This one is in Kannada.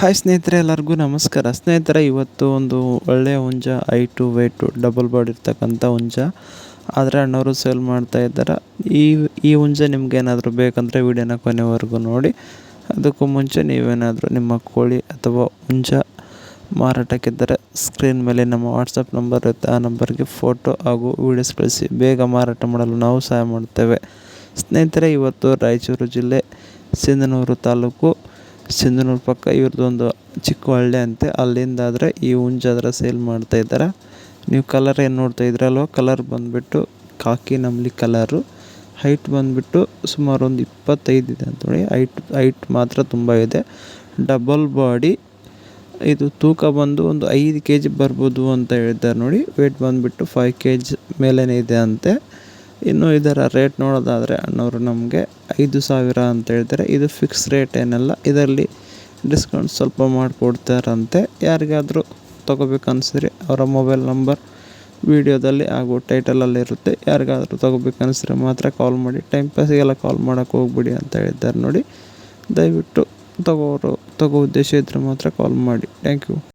ಹಾಯ್ ಸ್ನೇಹಿತರೆ, ಎಲ್ಲರಿಗೂ ನಮಸ್ಕಾರ. ಸ್ನೇಹಿತರೆ, ಇವತ್ತು ಒಂದು ಒಳ್ಳೆಯ ಹುಂಜ ಐ ಟು ವೆಯ್ಟು ಡಬಲ್ ಬಾಡಿ ಇರ್ತಕ್ಕಂಥ ಹುಂಜ. ಆದರೆ ಅಣ್ಣವರು ಸೇಲ್ ಮಾಡ್ತಾ ಇದ್ದಾರೆ. ಈ ಈ ಹುಂಜ ನಿಮ್ಗೇನಾದರೂ ಬೇಕಂದರೆ ವಿಡಿಯೋನ ಕೊನೆವರೆಗೂ ನೋಡಿ. ಅದಕ್ಕೂ ಮುಂಚೆ ನೀವೇನಾದರೂ ನಿಮ್ಮ ಕೋಳಿ ಅಥವಾ ಹುಂಜ ಮಾರಾಟಕ್ಕಿದ್ದರೆ ಸ್ಕ್ರೀನ್ ಮೇಲೆ ನಮ್ಮ ವಾಟ್ಸಪ್ ನಂಬರ್ ಇರುತ್ತೆ. ಆ ನಂಬರ್ಗೆ ಫೋಟೋ ಹಾಗೂ ವೀಡಿಯೋಸ್ ಕಳಿಸಿ. ಬೇಗ ಮಾರಾಟ ಮಾಡಲು ನಾವು ಸಹಾಯ ಮಾಡ್ತೇವೆ ಸ್ನೇಹಿತರೆ, ಇವತ್ತು ರಾಯಚೂರು ಜಿಲ್ಲೆ, ಸಿಂಧನೂರು ತಾಲೂಕು ಸಿಂಧನೂರು ಪಕ್ಕ ಇವ್ರದ್ದೊಂದು ಚಿಕ್ಕ ಹಳ್ಳಿ ಅಂತೆ ಅಲ್ಲಿಂದ ಆದರೆ ಈ ಹುಂಜಾದ್ರೆ ಸೇಲ್ ಮಾಡ್ತಾ ಇದ್ದಾರೆ. ನೀವು ಕಲರ್ ಏನು ನೋಡ್ತಾ ಇದ್ರಲ್ವ ಕಲರ್ ಬಂದುಬಿಟ್ಟು ಕಾಕಿ ನಮ್ಲಿ ಕಲರು ಹೈಟ್ ಬಂದುಬಿಟ್ಟು ಸುಮಾರು ಒಂದು ಇಪ್ಪತ್ತೈದು ಇದೆ ನೋಡಿ. ಹೈಟ್ ಹೈಟ್ ಮಾತ್ರ ತುಂಬ ಇದೆ. ಡಬಲ್ ಬಾಡಿ ಇದು ತೂಕ ಬಂದು ಒಂದು ಐದು ಕೆ ಜಿ ಬರ್ಬೋದು ಅಂತ ಹೇಳಿದ್ದಾರೆ ನೋಡಿ. ವೇಟ್ ಬಂದುಬಿಟ್ಟು ಫೈವ್ ಕೆ ಜಿ ಮೇಲೇ ಇದೆ ಅಂತೆ. ಇನ್ನು ಇದರ ರೇಟ್ ನೋಡೋದಾದರೆ ಅಣ್ಣವರು ನಮಗೆ ಐದು ಸಾವಿರ ಅಂತ ಹೇಳ್ತಾರೆ. ಇದು ಫಿಕ್ಸ್ ರೇಟ್ ಏನಲ್ಲ, ಇದರಲ್ಲಿ ಡಿಸ್ಕೌಂಟ್ ಸ್ವಲ್ಪ ಮಾಡಿಕೊಡ್ತಾರಂತೆ. ಯಾರಿಗಾದರೂ ತೊಗೋಬೇಕನ್ಸಿದ್ರೆ ಅವರ ಮೊಬೈಲ್ ನಂಬರ್ ವಿಡಿಯೋದಲ್ಲಿ ಹಾಗೂ ಟೈಟಲಲ್ಲಿ ಇರುತ್ತೆ. ಯಾರಿಗಾದರೂ ತೊಗೋಬೇಕನ್ಸಿದ್ರೆ ಮಾತ್ರ ಕಾಲ್ ಮಾಡಿ. ಟೈಮ್ ಪಾಸಿಗೆಲ್ಲ ಕಾಲ್ ಮಾಡೋಕ್ಕೆ ಹೋಗ್ಬಿಡಿ ಅಂತ ಹೇಳಿದ್ದಾರೆ ನೋಡಿ. ದಯವಿಟ್ಟು ತಗೋರು, ತಗೋ ಉದ್ದೇಶ ಇದ್ದರೆ ಮಾತ್ರ ಕಾಲ್ ಮಾಡಿ. Thank you